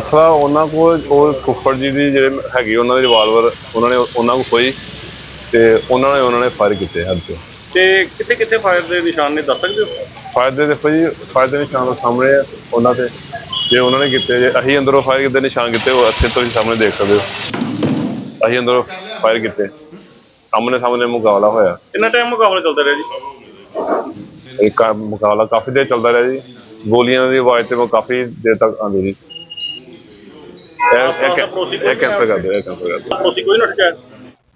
ਅਸਲਾ ਉਹਨਾਂ ਕੋਲ ਉਹ ਫੁੱਫੜ ਜੀ ਦੀ ਜਿਹੜੇ ਹੈਗੀ ਉਹਨਾਂ ਦੀ ਰਿਵਾਲਵਰ ਉਹਨਾਂ ਨੇ ਉਹਨਾਂ ਕੋਲ ਖੋਈ ਤੇ ਉਹਨਾਂ ਨੇ ਉਹਨਾਂ ਨੇ ਫਾਇਰ ਕੀਤੇ ਹੱਥ ਤੇ। ਤੇ ਕਿੱਥੇ ਕਿੱਥੇ ਫਾਇਰ ਦੇ ਨਿਸ਼ਾਨ ਨੇ ਦੱਸ ਸਕਦੇ ਹੋ? ਫਾਇਦੇ ਦੇਖੋ ਜੀ ਫਾਇਦੇ ਨਿਸ਼ਾਨ ਉਹ ਸਾਹਮਣੇ ਆ ਉਹਨਾਂ ਤੇ। ਜੇ ਉਹਨਾਂ ਨੇ ਕੀਤੇ ਜੇ ਅਸੀਂ ਅੰਦਰੋਂ ਫਾਇਰ ਕੀਤੇ ਨਿਸ਼ਾਨ ਕੀਤੇ ਉਹ ਅੱਛੇ ਤੁਸੀਂ ਸਾਹਮਣੇ ਦੇਖ ਸਕਦੇ ਹੋ। ਅਸੀਂ ਅੰਦਰੋਂ ਫਾਇਰ ਕੀਤੇ। ਸਾਹਮਣੇ ਸਾਹਮਣੇ ਮੁਕਾਬਲਾ ਹੋਇਆ। ਕਿੰਨਾ ਟਾਈਮ ਮੁਕਾਬਲਾ ਚੱਲਦਾ ਰਿਹਾ ਜੀ? ਇਹ ਮੁਕਾਬਲਾ ਕਾਫੀ ਦੇਰ ਚੱਲਦਾ ਰਿਹਾ ਜੀ। ਗੋਲੀਆਂ ਦੀ ਆਵਾਜ਼ ਤੇ ਉਹ ਕਾਫੀ ਦੇਰ ਤੱਕ ਆਉਂਦੀ ਰਹੀ। ਇਹ ਇਹ ਇਹ ਕੈਂਸਲ ਕਰ ਦਿਓ ਇਹ ਕੈਂਸਲ ਕਰ ਦਿਓ। ਤੁਸੀਂ ਕੋਈ ਨਾ ਟਿਕਾਇਆ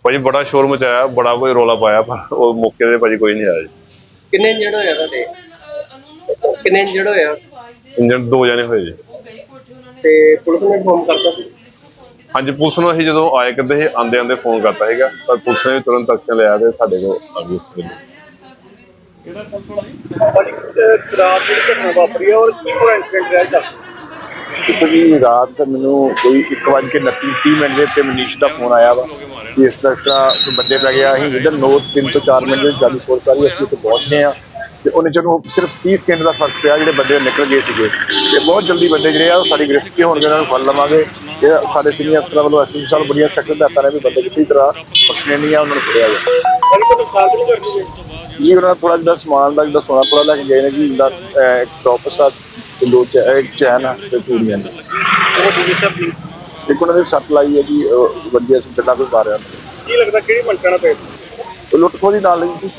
ਭਾਜੀ ਬੜਾ ਸ਼ੋਰ ਮਚਾਇਆ ਬੜਾ ਕੋਈ ਰੋਲਾ ਪਾਇਆ ਪਰ ਉਹ ਮੌਕੇ ਤੇ ਭਾਜੀ ਕੋਈ ਨਹੀਂ ਆਇਆ ਜੀ। ਕਿੰਨੇ ਇੰਜਰਡ ਹੋਇਆ ਤੁਹਾਡੇ? ਕਿੰਨੇ ਇੰਜਰਡ ਹੋਇਆ ਇੰਜਨ ਦੋ ਜਣੇ ਹੋਏ ਜੀ। ਤੇ ਪੁਲਿਸ ਨੇ ਇਨਫੋਰਮ ਕਰਤਾ ਸੀ? ਹਾਂਜੀ ਪੁਲਿਸ ਨੂੰ ਅਸੀਂ ਜਦੋਂ ਆਏ ਕਰਦੇ ਸੀ ਆਂਦੇ ਆਂਦੇ ਫੋਨ ਕਰਤਾ ਸੀਗਾ ਪਰ ਪੁਲਿਸ ਨੇ ਤੁਰੰਤ ਐਕਸ਼ਨ ਲਿਆ ਤੇ ਸਾਡੇ ਕੋਲ ਆ ਗਈ ਉਸ ਵੇਲੇ। ਰਾਤ ਦੀ ਘਟਨਾ ਵਾਪਰੀ ਹੈ ਔਰ ਕੀ ਪੂਰਾ ਇਨਸੀਡੈਂਟ ਰਿਹਾ ਦੱਸ ਕਿਉਂਕਿ ਰਾਤ ਮੈਨੂੰ ਕੋਈ 1:29 ਮਿੰਟ ਦੇ ਉੱਤੇ ਮਨੀਸ਼ ਦਾ ਫੋਨ ਆਇਆ ਵਾ। ਕਿ ਇਸ ਤਰ੍ਹਾਂ ਬੰਦੇ ਪੈ ਗਿਆ। ਅਸੀਂ ਇਧਰ ਨੋਟ 3 ਤੋਂ 4 ਮਿੰਟ ਦੇ ਜਾਲੀ ਫੋਰਸ ਵਾਲੀ ਅਸੀਂ ਉੱਥੇ ਪਹੁੰਚਦੇ ਆ ਤੇ ਉਹਨੇ ਜਦੋਂ ਸਿਰਫ 30 ਸਕਿੰਟ ਦਾ ਫ਼ਰਕ ਪਿਆ, ਜਿਹੜੇ ਬੰਦੇ ਨਿਕਲ ਗਏ ਸੀਗੇ। ਤੇ ਬਹੁਤ ਜਲਦੀ ਬੰਦੇ ਜਿਹੜੇ ਆ, ਉਹ ਸਾਡੀ ਗ੍ਰਿਫਤ ਹੋਣਗੇ, ਉਹਨਾਂ ਨੂੰ ਫੜ ਲਵਾਂਗੇ। ਤੇ ਸਾਡੇ ਸੀਨੀਅਰ ਅਫਸਰਾਂ ਵੱਲੋਂ ਐਸਪੀ ਸਾਹਿਬ ਬੜੀਆਂ ਸਖਤ ਹਦਾਇਤਾਂ ਨੇ ਵੀ ਬੰਦੇ ਕਿਸੇ ਤਰ੍ਹਾਂ ਬਖਸ਼ਣੇ ਨਹੀਂ ਆ, ਉਹਨਾਂ ਨੂੰ ਫੜਿਆ ਜਾਵੇ। ਇਹ ਉਹਨਾਂ ਥੋੜਾ ਜਿਹਾ ਸਮਾਨ ਦਾ ਜਿਹੜਾ ਸੋਨਾ ਥੋੜਾ ਲੈ ਕੇ ਗਏ ਨੇ ਜੀ ਦਾ ਇੱਕ ਟੋਪਸ ਤੇ ਦੋ ਚੈਨ ਤੇ ਚੂੜੀਆਂ ਨੇ। ਉਹ ਪੁਲਿਸ ਸਭ ਨਹੀਂ ਇੱਕ ਉਹਨਾਂ ਦੇ ਸੱਟ ਲਾਈ ਹੈ ਜੀ ਵਧੀਆ ਸੀ ਗੱਲਾਂ ਕੋਈ ਮਾਰਿਆ। ਕੀ ਲੱਗਦਾ ਕਿਹੜੀ ਪਏ ਉਹ ਲੁੱਟ ਖੋਹ ਦੀ ਨਾਲ ਲਈ ਸੀ।